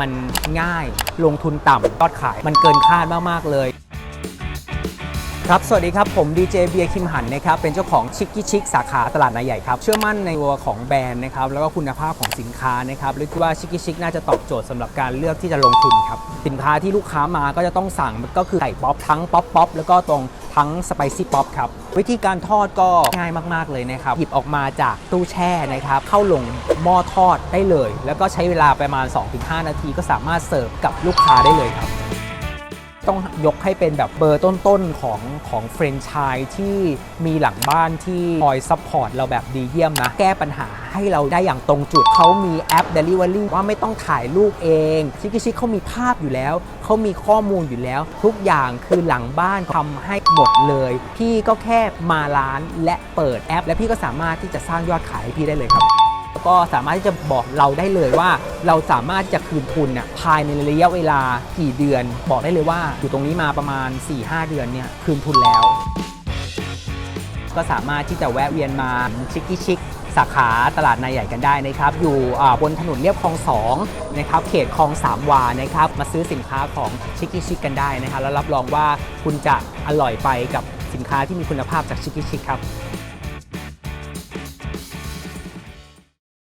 มันง่าย ลงทุนต่ำยอดขาย มันเกินคาดมาก ๆ เลย ครับ สวัสดีครับ ผมดีเจเบียร์คิมหันนะครับ เป็นเจ้าของชิคกี้ชิคสาขาตลาดนายใหญ่ครับ เชื่อมั่นในตัวของแบรนด์นะครับ แล้วก็คุณภาพของสินค้านะครับและคิดว่าชิคกี้ชิคน่าจะตอบโจทย์สำหรับการเลือกที่จะลงทุนครับ สินค้าที่ลูกค้ามาก็จะต้องสั่งก็คือไก่ป๊อปทั้งป๊อปป๊อปแล้วก็ตรง ทั้งสไปซี่ป๊อปครับ วิธีการทอดก็ง่ายมาก ๆ เลยนะครับ หยิบออกมาจากตู้แช่นะครับ เข้าลงหม้อทอดได้เลย แล้วก็ใช้เวลาประมาณ 2-5 นาทีก็สามารถเสิร์ฟกับลูกค้าได้เลยครับ ต้องยกให้เป็นแบบเบอร์ต้นๆของของเฟรนช์ชายที่มีหลังบ้านที่คอยซัพพอร์ตเราแบบดีเยี่ยมนะ แก้ปัญหาให้เราได้อย่างตรงจุด เขามีแอป Delivery ว่าไม่ต้องถ่ายรูปเองชิคกี้ชิคเขามีภาพอยู่แล้ว เขามีข้อมูลอยู่แล้ว ทุกอย่างคือหลังบ้านทำให้หมดเลย พี่ก็แค่มาร้านและเปิดแอป และพี่ก็สามารถที่จะสร้างยอดขายให้พี่ได้เลยครับ แล้วก็สามารถที่จะบอกเราได้เลยว่า เราสามารถจะคืนทุนน่ะภายในระยะเวลากี่เดือน บอกได้เลยว่าอยู่ตรงนี้มาประมาณ 4-5 เดือนเนี่ยคืนทุนแล้ว ก็สามารถที่จะแวะเวียนมาชิคกี้ชิคสาขาตลาดนายใหญ่กันได้นะครับ อยู่บนถนนเรียบคลอง2นะครับเขตคลองสามวานะครับมาซื้อสินค้าของชิคกี้ชิคกันได้นะครับแล้วรับรองว่าคุณจะอร่อยไปกับสินค้าที่มีคุณภาพจากชิคกี้ชิคครับ